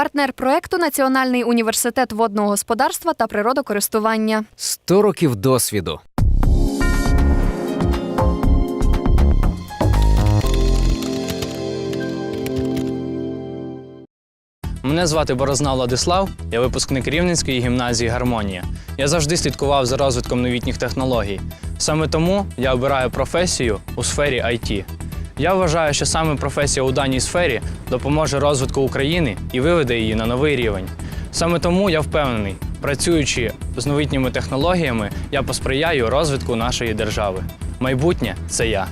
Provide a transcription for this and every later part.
Партнер проекту Національний університет водного господарства та природокористування. 100 років досвіду. Мене звати Борозна Владислав, я випускник Рівненської гімназії Гармонія. Я завжди слідкував за розвитком новітніх технологій. Саме тому я обираю професію у сфері IT. Я вважаю, що саме професія у даній сфері допоможе розвитку України і виведе її на новий рівень. Саме тому я впевнений, працюючи з новітніми технологіями, я посприяю розвитку нашої держави. Майбутнє це я.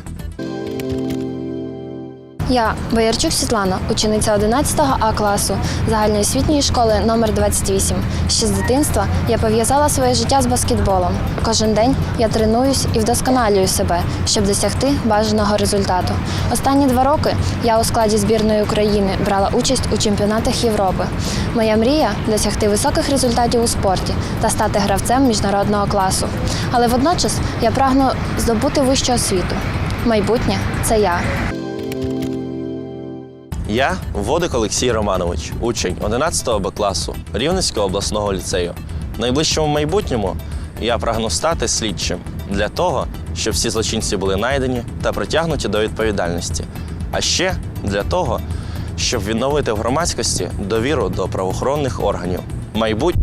Я Боярчук Світлана, учениця 11 А класу загальноосвітньої школи номер 28. Ще з дитинства я пов'язала своє життя з баскетболом. Кожен день я тренуюсь і вдосконалюю себе, щоб досягти бажаного результату. Останні два роки я у складі збірної України брала участь у чемпіонатах Європи. Моя мрія досягти високих результатів у спорті та стати гравцем міжнародного класу. Але водночас я прагну здобути вищу освіту. Майбутнє це я. Я Водик Олексій Романович, учень 11 Б класу Рівненського обласного ліцею. В найближчому майбутньому я прагну стати слідчим для того, щоб всі злочинці були знайдені та притягнуті до відповідальності. А ще для того, щоб відновити в громадськості довіру до правоохоронних органів. Майбутнє